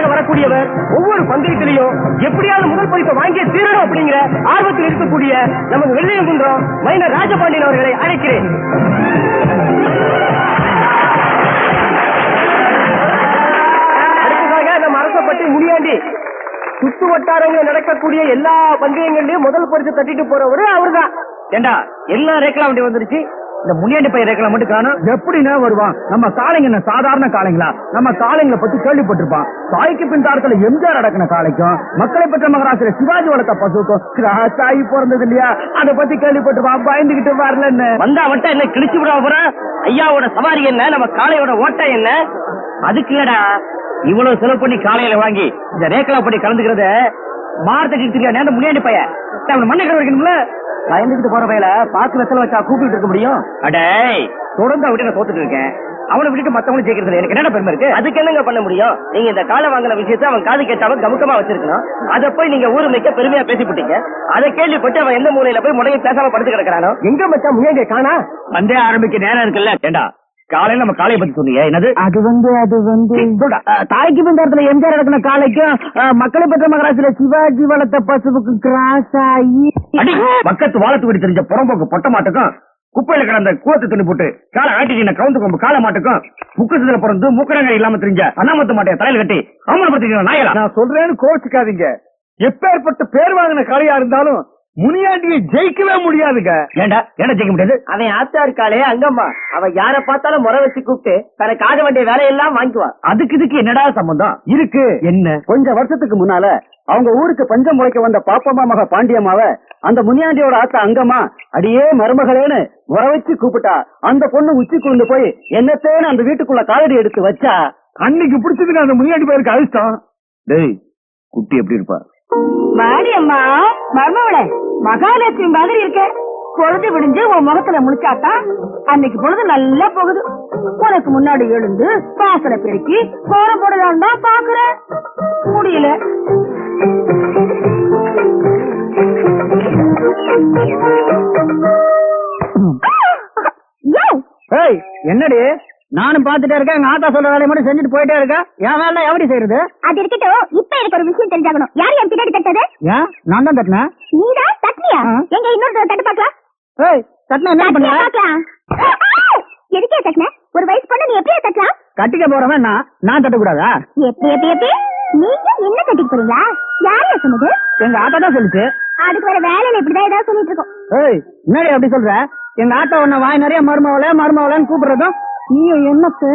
வழியாக வரக்கூடியவர் ஒவ்வொரு பந்தயத்திலையும் எப்படியாவது முதல் பரிசை வாங்கிய தீரணும் அப்படிங்கிற ஆர்வத்தில் இருக்கக்கூடிய நமது வெள்ளையங்குன்றம் மைனர் ராஜபாண்டியன் அவர்களை அழைக்கிறேன். அடுத்ததாக நம்ம அரசப்பட்டி முடியாண்டி சுத்து வட்டாரங்கள் நடக்கக்கூடிய எல்லா பந்தயங்கள்லயும் முதல் பரிசு தட்டிட்டு போறவரு அவர்தான். ஏண்டா எல்லா ரேக்கலாம் வண்டி வந்துருச்சு? இந்த முனியாண்டி பையன் ரேக்கலாம் மட்டும் காணும். எப்படின்னா வருவான். நம்ம காளைங்க என்ன சாதாரண காளைங்களா? நம்ம காளைங்களை பத்தி கேள்விப்பட்டிருப்பான். தாய்க்கு பின் தாரத்துல எம்ஜிஆர் அடக்கின காளைக்கும் மக்களை பெற்ற மகராசிரியர் சிவாஜி வளர்த்த பசுக்கும் கிராஸ் பிறந்தது இல்லையா? அதை பத்தி கேள்விப்பட்டிருப்பான். பயந்துகிட்டு வரலன்னு வந்தா வட்ட என்ன கிழிச்சு விட போற? ஐயாவோட சவாரி என்ன? நம்ம காளையோட ஓட்டை என்ன? அதுக்கு இல்லடா. இவ்வளவு செலவு பண்ணி காலையில வாங்கி இந்த ரேக்கலா பண்ணி கலந்துக்கிறத மாரத்தை கிழிச்சிருக்கா நேரம் பையன் மண்ணை வைக்கணும்ல? பயந்துகிட்டு போற பையல பாக்கு வச்சா கூப்பிட்டு இருக்க முடியும்? அடே தொடர்ந்து அவட்ட நான் தோத்துட்டு இருக்கேன். அவனை விட்டுட்டு மத்தவங்களும் ஜெயிக்கிறது எனக்கு என்ன பெருமை இருக்கு? அதுக்கு என்னங்க பண்ண முடியும்? நீங்க இந்த காலை வாங்கின விஷயத்தை அவன் காது கேட்டாவன் கமுக்கமா வச்சிருக்கணும். அதை போய் நீங்க ஊரு மிக்க பெருமையா பேசி போட்டீங்க அதை கேள்விப்பட்டு அவன் எந்த மூலையில போய் முறையை பேசாம படுத்து கிடக்கிறானோ? எங்க மச்சான் முயங்க காணா? வந்தே ஆரம்பிக்க நேரம் இருக்குல்ல ஏண்டா காலையில நம்ம காளைய பத்தி சொன்னீங்க என்னது? அது வந்து அது வந்து. தாய்க்கு பின் தாரத்துல எம்ஜிஆர் அடக்கின காளைக்கும் அஹ், மக்களை பெற்ற மகராசிரியர் சிவாஜி வளர்த்த பசுவுக்கும் கிராஸ் ஆகி. பக்கத்து வாழத்து வீடு தெரிஞ்ச புறம்போக்கு பொட்ட மாட்டுக்கும் குப்பையில கிடந்த கூவத்து துணி போட்டு காலை ஆட்டிட்டு கவுந்து கொம்பு காலை மாட்டுக்கும் முக்கத்துல பிறந்து மூக்கடங்க இல்லாம தெரிஞ்ச அண்ணாமத்து மாட்டைய தலையில கட்டி அவமானப்படுத்திக்கிற நாயலா? நான் சொல்றேன்னு கோச்சுக்காதீங்க எப்பேற்பட்ட பேர் வாங்கின காளையா இருந்தாலும் முனியாண்டியை ஜெயிக்கவே முடியாதுங்க. ஏண்டா ஏண்டா ஜெயிக்க முடியாது? அவன் ஆத்தா இருக்காளே அங்கம்மா. அவ யார பார்த்தாலும் முறை வச்சு கூப்பிட்டு தனக்கு ஆக வேண்டிய வேலையெல்லாம் வாங்கிக்குவா. அதுக்கு இதுக்கு என்னடா சம்பந்தம்? இருக்கு. என்ன? கொஞ்ச வருஷத்துக்கு முன்னால அவங்க ஊருக்கு பஞ்சம் முளைக்க வந்த பாப்பம்மா மக பாண்டியம்மாவ அந்த முனியாண்டியோட ஆத்தா அங்கம்மா அடியே மருமகளேன்னு உற வச்சு கூப்பிட்டா அந்த பொண்ணு உச்சி கொண்டு போய் என்னத்தேன்னு அந்த வீட்டுக்குள்ள காலடி எடுத்து வச்சா அன்னைக்கு பிடிச்சதுக்கு அந்த முனியாண்டி பேருக்கு அழிச்சிட்டான் டேய் குட்டி எப்படி இருப்பா? வாடி அம்மா மர்மவளே மகாலட்சுமி மாதிரி இருக்க. பொழுது விடிஞ்சு உன் முகத்துல முடிச்சாத்தான் அன்னைக்கு பொழுது நல்லா போகுது. உனக்கு முன்னாடி எழுந்து வாசலை பெருக்கி கோரம் போடலாம் தான் பாக்குறேன். முடியல. பாத்துட்டே இருக்கேன். எங்க ஆத்தா சொல்ற வேலையை மட்டும் செஞ்சுட்டு போயிட்டே இருக்கேன் என் வேலை எப்படி செய்யறது அது இருக்கட்டும். இப்ப எனக்கு ஒரு விஷயம் தெரிஞ்சாகணும். யார் என் பின்னாடி தட்டது ஏன்? நான் தான் தட்டினேன். நீதான் தட்டியா. எங்க இன்னொரு தட்டு பாக்கலாம் ஏய் தட்டினா என்ன தட்டியா பண்ண பாக்கலாம் எதுக்கே தட்டின? ஒரு வயசு பொண்ணு நீ எப்படியா தட்டலாம்? கட்டிக்க போறவன் நான் நான் தட்டக்கூடாதா? எப்படி எப்படி எப்படி நீங்க என்ன கட்டிட்டு போறீங்களா? யாரையா சொன்னது? எங்க ஆத்தா தான் சொல்லுச்சு. அதுக்கு வர வேலையில இப்படிதான் ஏதாவது சொல்லிட்டு இருக்கோம். ஏய் என்னடி அப்படி சொல்ற? எங்க ஆத்தா உன்னை வாய் நிறைய மருமவளே மருமவளேன்னு கூப்பிடுறதும் நீயும் என்னத்து?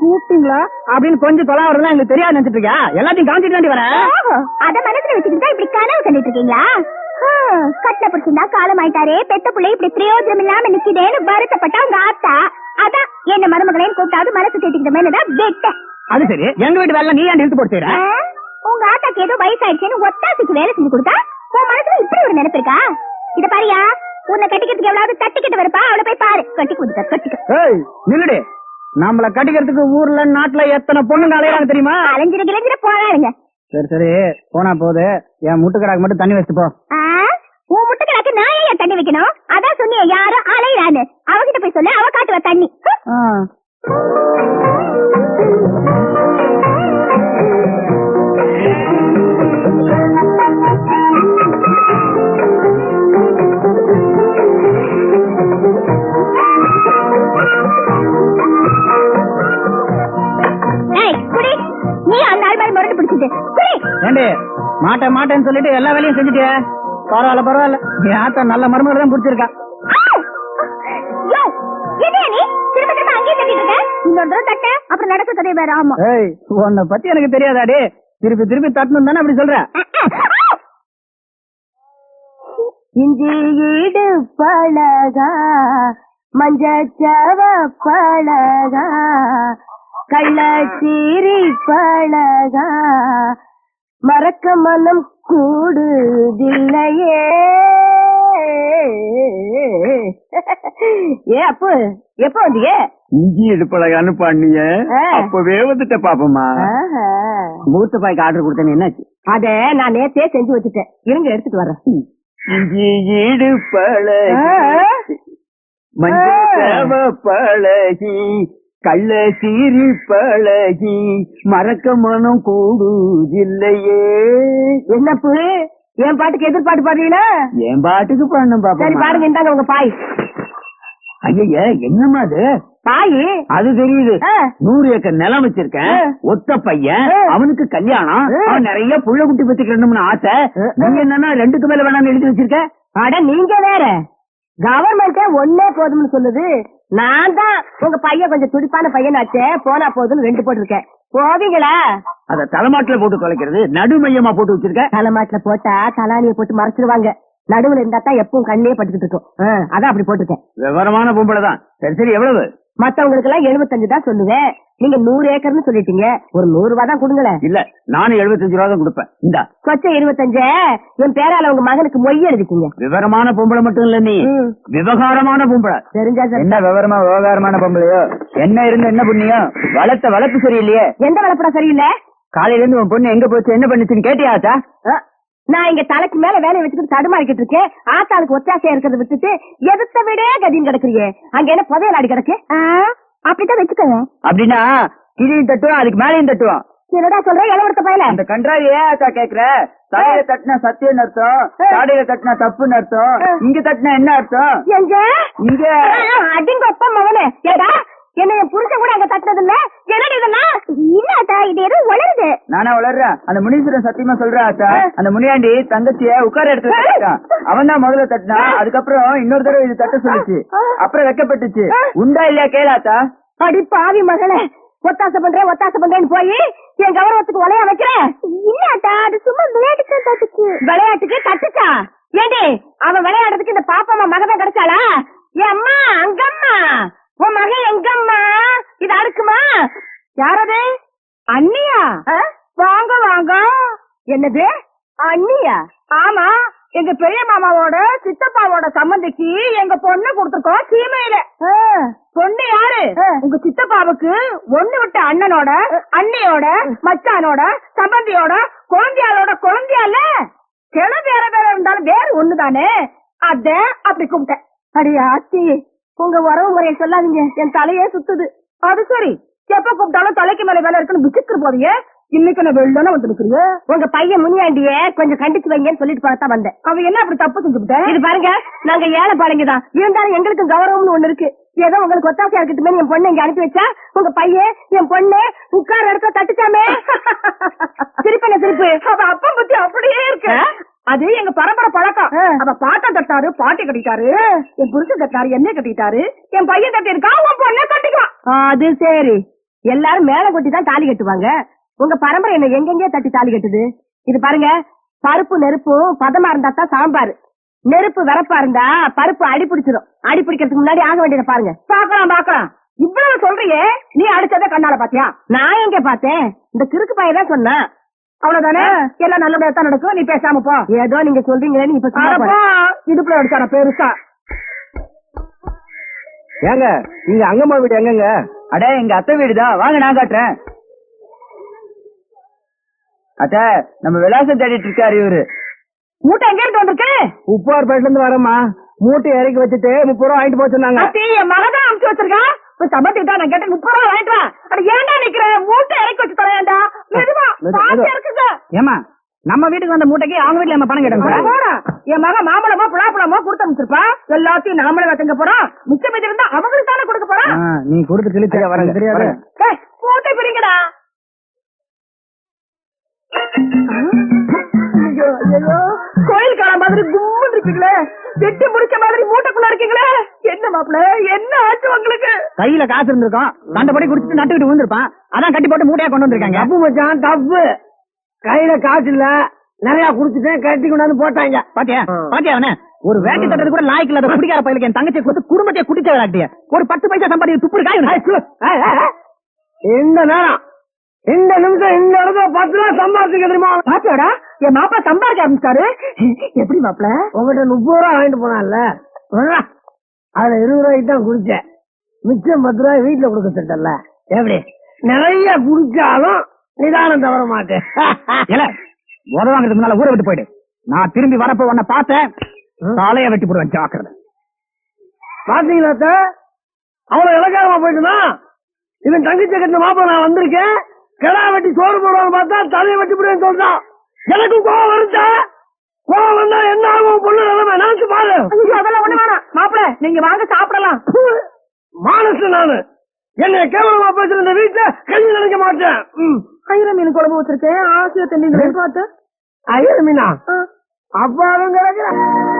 கூப்பிட்டீங்களா? அப்படின்னு கொஞ்சம் தொலாவதுலாம் எங்களுக்கு தெரியாது நினைச்சிட்டு இருக்கியா எல்லாத்தையும் காமிச்சிட்டு வேண்டி வர அத மனசுல வச்சுக்கிட்டு இப்படி கனவு கண்டுட்டு இருக்கீங்களா ஹம், கட்டில பிடிச்சிருந்தா காலம் ஆயிட்டாரே பெத்த பிள்ளை இப்படி பிரயோஜனம் இல்லாம நிக்குதேன்னு வருத்தப்பட்டா உங்க ஆத்தா. அதான் என்ன மருமகளையும் கூப்பிட்டாவது மனசு தேத்திக்கிட்டமேனு தான் வெட்ட. அது சரி. எங்க வீட்டு வேலை நீ ஏன் இழுத்து போட்டு உங்க ஆத்தாக்கு ஏதோ வயசாயிடுச்சுன்னு ஒத்தாசிக்கு வேலை செஞ்சு கொடுத்தா உன் மனசுல இப்படி ஒரு நினைப்பு இருக்கா? இத பாரியா உன்னை கட்டிக்கிறதுக்கு எவ்வளவு தட்டிக்கிட்டு வருப்பா அவளை போய் பாரு. கட்டி கொடுத்த கட்டிக்க. நில்லுடி. நம்மள கட்டிக்கிறதுக்கு ஊர்ல நாட்டுல எத்தனை பொண்ணுங்க அலையறாங்க தெரியுமா? அலைஞ்சிர கிளைஞ்சிர போறாருங்க சரி சரி. போனா போகுது. என் முட்டுக்கடாக்கு மட்டும் தண்ணி வச்சுட்டு போ. ஆ, உன் முட்டை கிடக்கு நான் ஏன் தண்ணி வைக்கணும்? அதான் சொன்னிய யாரும் அலையிறான்னு. அவகிட்ட போய் சொல்லு அவ காட்டுவ தண்ணி. மாட்டேன் மாட்டேன்னு சொல்லிட்டு எல்லா வேலையும் செஞ்சுட்டியே? பரவாயில்ல பரவாயில்ல. நீ ஆத்தா நல்ல மருமகள் தான் பிடிச்சிருக்கா. அப்புறம் நடக்க வேற ஆமா. ஏய் உன்னை பத்தி எனக்கு தெரியாதாடி. திருப்பி திருப்பி தட்டணும் தானே அப்படி சொல்ற? இஞ்சி ஈடு பழகா மஞ்சச்சவ பழகா கள்ளச்சீரி பழகா மறக்க மனம் கூடுதில்லையே. ஏ அப்பு எப்ப வந்தீங்க? இஞ்சி எடுப்பழகான்னு பண்ணிய. அப்பவே வந்துட்ட பாப்பமா மூத்த பாய்க்கு ஆர்டர் கொடுத்தேன் என்னாச்சு? அத நான் நேத்தே செஞ்சு வச்சுட்டேன். இருங்க எடுத்துட்டு வரேன். இஞ்சி ஈடு பழகி ஆ. மஞ்சள் பழகி கள்ள சீரி பழகி மறக்க மனம் கூடுதில்லையே. என்னப்பு என் பாட்டுக்கு எதிர்பாட்டு பாடுறீங்களா? என் பாட்டுக்கு பண்ணும் சரி பாப்பா பாருங்க இந்தாங்க உங்க பாய். ஐயா என்னம்மா அது? பாய்? அது தெரியுது. நூறு ஏக்கர் நிலம் வச்சிருக்கேன். ஒத்த பையன். அவனுக்கு கல்யாணம். அவன் நிறைய புள்ள குட்டி பத்திக்கணும்னு ஆசை. ஆ. நீ என்னன்னா ரெண்டுக்கு மேல வேணாம்னு எழுதி வச்சிருக்க? அட நீங்க வேற. கவர்மெண்டே ஒன்னே போதும்னு சொல்லுது. நான் தான் உங்க பையன் கொஞ்சம் துடிப்பான பையனாச்சே போனா போதும்னு ரெண்டு போட்டிருக்கேன். போவீங்களா? அத தலைமாட்டுல போட்டு தொலைக்கிறது நடுமையமா போட்டு வச்சிருக்க. தலைமாட்டுல போட்டா தலானிய போட்டு மறைச்சிருவாங்க. நடுவுல இருந்தா தான் எப்பவும் கண்ணே பட்டுக்கிட்டு இருக்கும். அதான் அப்படி போட்டிருக்கேன். விவரமான பொம்பளை தான். சரி சரி எவ்வளவு? மத்தவங்களுக்கு எல்லாம் எழுபத்தஞ்சு தான் சொல்லுவேன். நீங்க நூறு ஏக்கர்னு சொல்லிட்டீங்க. ஒரு நூறு ரூபாய் தான் கொடுங்களேன். இல்ல நானும் எழுபத்தஞ்சு ரூபா தான் கொடுப்பேன். இந்தா. சொச்ச இருபத்தஞ்சு என் பேரால உங்க மகனுக்கு மொய் எழுதிட்டீங்க விவரமான பொம்பளை மட்டும் இல்ல நீ. விவகாரமான பொம்பளை. தெரிஞ்சா சரி. என்ன விவரமா விவகாரமான பொம்பளையோ? என்ன இருந்து என்ன புண்ணியம் வளர்த்த வளர்ப்பு சரியில்லையே. எந்த வளப்படம் சரியில்லை? காலையில இருந்து உன் பொண்ணு எங்க போச்சு என்ன பண்ணுச்சுன்னு கேட்டியாச்சா நான் இங்க தலைக்கு மேல வேலையை வச்சுக்கிட்டு தடுமாறிக்கிட்டு இருக்கேன். ஆத்தாளுக்கு ஒத்தாசையா இருக்கிறத விட்டுட்டு எதிர்த்த விடே கதின்னு கிடக்குறியே? அங்க என்ன புதையலாடி கிடக்கு? ஆ, அப்படித்தான் வச்சுக்கோங்க. அப்படின்னா கிழியும் தட்டுவான் அதுக்கு மேலையும் தட்டுவான் என்னடா சொல்றேன் இளவரத்த பயல? அந்த கன்றாவி ஏன் அக்கா கேக்குற? தலையில தட்டினா சத்தியம்னு அர்த்தம் தாடையில தட்டினா தப்புன்னு அர்த்தம் இங்க தட்டினா என்ன அர்த்தம்? எங்க? இங்க. அடிங்க ஒப்ப மகனே. ஏடா என்ன என் புருஷன் கூட அங்க தட்டினது இல்ல இதெல்லாம் இல்லாதா இது எதுவும் வளருது நானா வளர்றேன் அந்த முனீஸ்வரன் சத்தியமா சொல்றேன் ஆத்தா அந்த முனியாண்டி தங்கச்சிய உட்கார எடுத்து அவன் தான் முதல்ல தட்டினா அதுக்கப்புறம் இன்னொரு தடவை இது தட்ட சொல்லுச்சு. அப்புறம் வெக்கப்பட்டுச்சு. உண்டா இல்லையா கேளாத்தா அடி பாவி மகளே. ஒத்தாசை பண்றேன் ஒத்தாசை பண்றேன்னு போய் என் கௌரவத்துக்கு வளைய வைக்கிறேன்? இல்லாட்டா அது சும்மா விளையாட்டுக்கு விளையாட்டுக்கு தட்டுச்சா ஏண்டி அவன் விளையாடுறதுக்கு இந்த பாப்பாமா மகதான் கிடைச்சாளா என் அம்மா அங்கம்மா உன் மகன் எங்கம்மா இது அடுக்குமா யாரது அண்ணியா வாங்க வாங்க என்னது? அண்ணியா ஆமா எங்க பெரிய மாமாவோட சித்தப்பாவோட சம்மந்திக்கு எங்க பொண்ணு கொடுத்துருக்கோம் சீமையில. பொண்ணு யாரு? உங்க சித்தப்பாவுக்கு ஒண்ணு விட்ட அண்ணனோட அண்ணியோட மச்சானோட சம்பந்தியோட குழந்தையாளோட குழந்தையால? கிளை வேற வேற இருந்தாலும் வேற ஒண்ணுதானே? அத அப்படி கும்பிட்டேன் அடி ஆச்சி உங்க உறவு முறையை சொல்லாதீங்க. என் தலையே சுத்துது. அது சரி. எப்ப கூப்பிட்டாலும் தலைக்கு மேல வேலை இருக்குன்னு பிச்சுக்கிற போறீங்க இன்னைக்கு நான் வந்து நிக்கிறீங்க உங்க பையன் முனியாண்டிய கொஞ்சம் கண்டிச்சு வைங்கன்னு சொல்லிட்டு பார்த்தா வந்தேன். அவன் என்ன அப்படி தப்பு செஞ்சுட்டேன் இது பாருங்க நாங்க ஏழை பாருங்க தான். இருந்தாலும் எங்களுக்கும் கௌரவம்னு ஒண்ணு இருக்கு. ஏதோ உங்களுக்கு ஒத்தாசையா இருக்கட்டுமே என் பொண்ணு இங்க அனுப்பி வச்சா உங்க பையன் என் பொண்ணு உட்கார இடத்துல தட்டுச்சாமே? திருப்பி திருப்பு. அவ அப்பா பத்தி அப்படியே இருக்கு. அது எங்க பரம்பரை பழக்கம். அவ பாட்டா தட்டாரு பாட்டி கட்டிட்டாரு என் புருஷன் தட்டாரு என்ன கட்டிட்டாரு. என் பையன் கட்டி இருக்கா உன் பொண்ணே கட்டிக்குவான் அது சரி. எல்லாரும் மேல கொட்டி தான் தாலி கட்டுவாங்க. உங்க பரம்பரை என்ன எங்கெங்கே தட்டி தாலி கட்டுது. இது பாருங்க பருப்பு நெருப்பு பதமா இருந்தா தான் சாம்பார். நெருப்பு வரப்பா இருந்தா பருப்பு அடி பிடிச்சிடும் அடி பிடிக்கிறதுக்கு முன்னாடி ஆக வேண்டியதை பாருங்க. பாக்கலாம் பாக்கலாம் இவ்வளவு சொல்றியே நீ அடிச்சத கண்ணால பாத்தியா? நான் எங்க பார்த்தேன்? இந்த கிறுக்கு பையன் தான் சொன்னான் அவ்வளவுதானே? எல்லாம் நல்லபடியா தான் நடக்கும். நீ பேசாம போ. ஏதோ நீங்க சொல்றீங்களே நீ இப்ப. இடுப்புல அடிச்சார பெருசா. ஏங்க இங்க அங்கம்மா வீடு எங்கங்க? அட எங்க அத்தை வீடுதான் வாங்க நான் காட்டுறேன். அத்தை நம்ம விலாசம் தேடிட்டு இருக்காரு இவரு. மூட்டை எங்க இருந்து வந்திருக்கு? உப்பார்பேட்ல இருந்து வரேம்மா. மூட்டை இறக்கி வச்சுட்டு முப்பது ரூபா வாங்கிட்டு போக சொன்னாங்க. என் மகதான் அமுச்சு வச்சிருக்கா போய் சமத்திட்டா நான் கேட்டேன் முப்பது ரூபா வாங்கிட்டு வா. அட ஏன்டா நிக்கிற? மூட்டை இறக்கி வச்சு தரையாண்டா மெதுவா மெது, பாத்து. இருக்குங்க ஏமா நம்ம வீட்டுக்கு வந்த மூட்டைக்கு அவங்க வீட்டுல நம்ம பணம் கேட்டாங்க. என் மகன் மாம்பழமோ பலாப்பழமோ கொடுத்து அனுப்பிச்சிருப்பா. எல்லாத்தையும் நாமளே வச்சுங்க போறோம் மிச்சம் இருந்தா அவங்களுக்கு தானே கொடுக்க போறோம் நீ கொடுத்து கிழிச்சு வரங்க தெரியாது. மூட்டை பிரிங்கடா கோயில் கால மாதிரி கும்முன்னு இருப்பீங்களே வெட்டி முடிச்ச மாதிரி மூட்டைக்குள்ள இருக்கீங்களே. என்ன மாப்பிள என்ன ஆச்சு உங்களுக்கு? கையில காசு இருந்திருக்கும். கண்டபடி குடிச்சிட்டு நட்டுக்கிட்டு விழுந்திருப்பான். அதான் கட்டி போட்டு மூட்டையா கொண்டு வந்திருக்காங்க. தப்பு மச்சான் தப்பு கையில காசு இல்ல. நிறைய குடிச்சிட்டேன் கட்டி கொண்டாந்து போட்டாங்க. பாத்தியா? பாத்தியா அவன? ஒரு வேட்டி தட்டது கூட லாய்க்கு இல்லாத குடிக்கார பையலுக்கு என் தங்கச்சி கொடுத்து குடும்பத்தை குடிச்ச விளையாட்டிய ஒரு பத்து பைசா சம்பாதி துப்பு காய் இந்த நேரம்? இந்த நிமிஷம் இந்த இடத்துல பத்து ரூபா சம்பாதிக்க தெரியுமா? பாத்தியாடா என் மாப்பிள சம்பாதிக்க ஆரம்பிச்சாரு எப்படி மாப்பிள? உங்ககிட்ட முப்பது ரூபா வாங்கிட்டு போனான்ல. அதுல இருபது ரூபாய்க்கு தான் குடிச்சேன். மிச்சம் பத்து ரூபாய் வீட்டுல கொடுக்க சொல்லிட்டல எப்படி? நிறைய குடிச்சாலும் நிதானம் தவற மாட்டேன். உத வாங்குறதுக்கு முன்னால ஊரை விட்டு போயிடு. நான் திரும்பி வரப்ப உன்னை பார்த்தேன். தலைய வெட்டி போடுவேன் ஜாக்கிரதை. பாத்தீங்களா? அவ்வளவு இலக்காரமா போயிட்டுனா இவன் தங்கச்சி கட்டின மாப்பிள்ள நான் வந்திருக்கேன். கிடா வெட்டி சோறு போடுவாங்க பார்த்தா தலையை வெட்டி போடுவேன்னு சொல்றான். எனக்கு கோவம் வருதா? கோவம் வந்தா என்ன ஆகும்? பொண்ணு நிலைமை நினைச்சு பாரு. அதெல்லாம் ஒண்ணு வேணாம். மாப்பிள நீங்க வாங்க சாப்பிடலாம். மானசு நானு. என்னை கேவலமா பேசுற வீட்டுல கை நினைக்க மாட்டேன். ம். ஐயர மீன் குழம்பு வச்சிருக்கேன் ஆசையா தண்ணீங்களே பார்த்து. ஐயர் மீனா? ஆ. அப்பா அவங்க